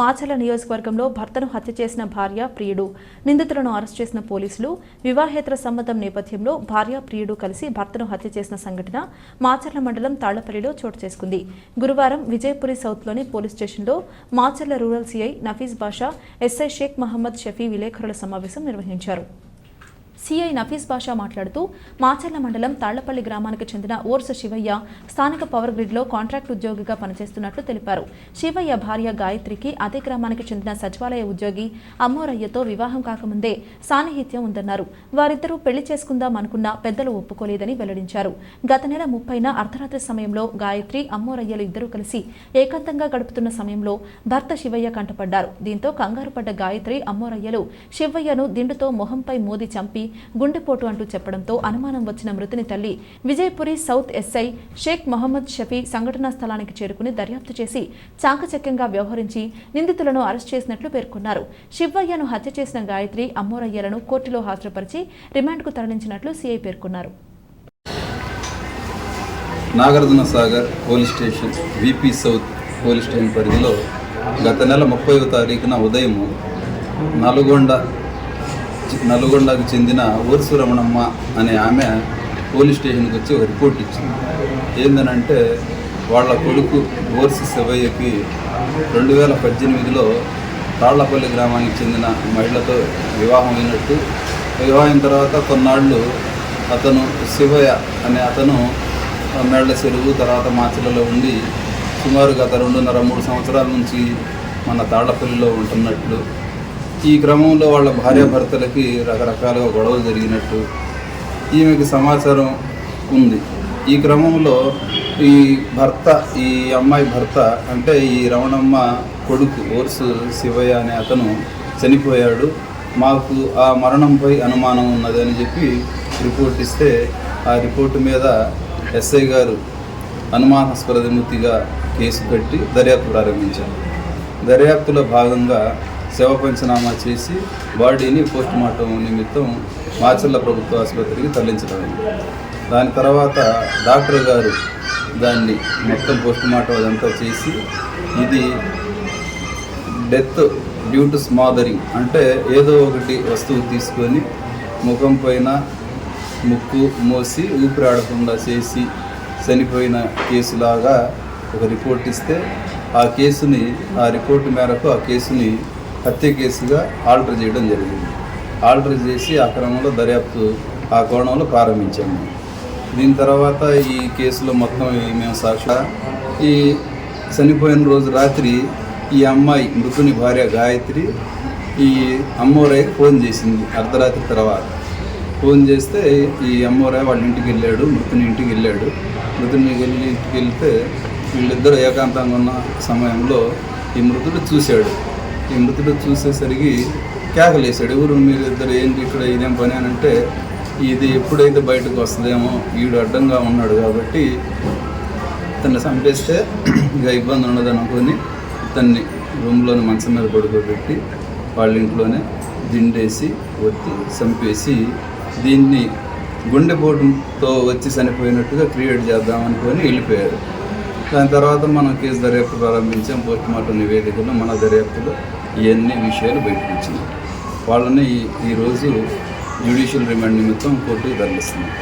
మాచర్ల నియోజకవర్గంలో భర్తను హత్య చేసిన భార్య ప్రియుడు. నిందితులను అరెస్ట్ చేసిన పోలీసులు. వివాహేతర సంబంధం నేపథ్యంలో భార్య ప్రియుడు కలిసి భర్తను హత్య చేసిన సంఘటన మాచర్ల మండలం తాళ్ళపల్లిలో చోటు చేసుకుంది. గురువారం విజయపురి సౌత్లోని పోలీస్ స్టేషన్లో Macherla rural CI Nafeez Basha SI Sheikh Mohammed Shafi విలేకరుల సమావేశం నిర్వహించారు. సిఐ నఫీస్ బాషా మాట్లాడుతూ మాచర్ల మండలం తాళ్ళపల్లి గ్రామానికి చెందిన ఓర్స శివయ్య స్థానిక పవర్ గ్రిడ్లో కాంట్రాక్ట్ ఉద్యోగిగా పనిచేస్తున్నట్లు తెలిపారు. శివయ్య భార్య గాయత్రికి అదే గ్రామానికి చెందిన సచివాలయ ఉద్యోగి అమ్మోరయ్యతో వివాహం కాకముందే సాన్నిహిత్యం ఉందన్నారు. వారిద్దరూ పెళ్ళి చేసుకుందాం అనుకున్నా పెద్దలు ఒప్పుకోలేదని వెల్లడించారు. గత నెల ముప్పైన అర్ధరాత్రి సమయంలో గాయత్రి అమ్మోరయ్యలు ఇద్దరూ కలిసి ఏకాంతంగా గడుపుతున్న సమయంలో భర్త శివయ్య కంటపడ్డారు. దీంతో కంగారు పడ్డ గాయత్రి అమ్మోరయ్యలు శివయ్యను దిండుతో మొహంపై మోది చంపి గుండెపోటు అంటూ చెప్పడంతో అనుమానం వచ్చిన మృతుని తల్లి విజయపురి సౌత్ ఎస్ఐ షేక్ మొహమ్మద్ షఫీ సంఘటనా స్థలానికి చేరుకుని దర్యాప్తు చేసి చాకచక్యంగా వ్యవహరించి నిందితులను అరెస్ట్ చేసినట్లు పేర్కొన్నారు. శివయ్యను హత్య చేసిన గాయత్రి అమ్మోరయ్యలను కోర్టులో హాజరుపరిచి రిమాండ్కు తరలించినట్లు సీఐ పేర్కొన్నారు. Nagarjuna Sagar police station VP south police station పరిధిలో గత నెల ముప్పైవ తారీఖున ఉదయం నల్గొండ నల్గొండకు చెందిన ఓర్సు రమణమ్మ అనే ఆమె పోలీస్ స్టేషన్కి వచ్చి ఒక రిపోర్ట్ ఇచ్చింది. ఏందనంటే వాళ్ళ కొడుకు ఓర్సు శివయ్యకి రెండు వేల పద్దెనిమిదిలో తాళ్ళపల్లి గ్రామానికి చెందిన మహిళతో వివాహం అయినట్టు. వివాహం తర్వాత కొన్నాళ్ళు అతను శివయ్య అనే అతను మేళ్ళ చెరువు తర్వాత మాచలలో ఉండి సుమారు గత రెండున్నర మూడు సంవత్సరాల నుంచి మన తాళ్ళపల్లిలో ఉంటున్నట్లు ఈ క్రమంలో వాళ్ళ భార్యాభర్తలకి రకరకాలుగా గొడవలు జరిగినట్టు ఈమెకి సమాచారం ఉంది. ఈ క్రమంలో ఈ భర్త ఈ అమ్మాయి భర్త అంటే ఈ రమణమ్మ కొడుకు ఓర్సు శివయ్య అనే అతను చనిపోయాడు. మాకు ఆ మరణంపై అనుమానం ఉన్నదని చెప్పి రిపోర్ట్ ఇస్తే ఆ రిపోర్టు మీద ఎస్ఐ గారు అనుమానాస్పద విముక్తిగా కేసు పెట్టి దర్యాప్తు ప్రారంభించారు. దర్యాప్తులో భాగంగా శవ పంచనామా చేసి బాడీని పోస్ట్ మార్టం నిమిత్తం మాచర్ల ప్రభుత్వ ఆసుపత్రికి తరలించడమైంది దాని తర్వాత డాక్టర్ గారు దాన్ని మొత్తం పోస్ట్ మార్టం అదంతా చేసి ఇది డెత్ డ్యూ టు స్మాదరింగ్ అంటే ఏదో ఒకటి వస్తువు తీసుకొని ముఖం పైన ముక్కు మోసి ఊపిరాడకుండా చేసి చనిపోయిన కేసులాగా ఒక రిపోర్ట్ ఇస్తే ఆ కేసుని ఆ రిపోర్ట్ మేరకు ఆ కేసుని హత్య కేసుగా ఆల్టర్ చేయడం జరిగింది. ఆల్టర్ చేసి ఆ క్రమంలో దర్యాప్తు ఆ కోణంలో ప్రారంభించాము. దీని తర్వాత ఈ కేసులో మొత్తం మేము సాక్షి ఈ చనిపోయిన రోజు రాత్రి ఈ అమ్మాయి మృతుని భార్య గాయత్రి ఈ అమ్మోరయ్యకి ఫోన్ చేసింది అర్ధరాత్రి తర్వాత. ఫోన్ చేస్తే ఈ అమ్మోరాయ్ వాళ్ళ ఇంటికి వెళ్ళాడు మృతుని ఇంటికి వెళ్ళాడు. మృతుని వెళ్ళి ఇంటికి వెళ్తే వీళ్ళిద్దరూ ఏకాంతంగా ఉన్న సమయంలో ఈ మృతుడు చూశాడు. ఈ మృతుడు చూసేసరికి కేకలేశాడు ఎవరు మీరు ఇద్దరు ఏంటి ఇక్కడ ఇదేం పని? అని అంటే ఇది ఎప్పుడైతే బయటకు వస్తుందేమో వీడు అడ్డంగా ఉన్నాడు కాబట్టి తను చంపేస్తే ఇక ఇబ్బంది ఉండదు అనుకొని ఇతన్ని రూమ్లోని మంచం మీద పడుకోబెట్టి వాళ్ళ ఇంట్లోనే దిండేసి ఒత్తి చంపేసి దీన్ని గుండెపోటుతో వచ్చి చనిపోయినట్టుగా క్రియేట్ చేద్దాం అనుకొని వెళ్ళిపోయారు. దాని తర్వాత మనం కేసు దర్యాప్తు ప్రారంభించాం. పోస్ట్ మార్టం నివేదికలో మన దర్యాప్తులో ఇవన్నీ విషయాలు బయటకు వచ్చినాయి వాళ్ళని ఈ ఈరోజు జ్యుడిషియల్ రిమాండ్ నిమిత్తం కోర్టు తరలిస్తున్నాం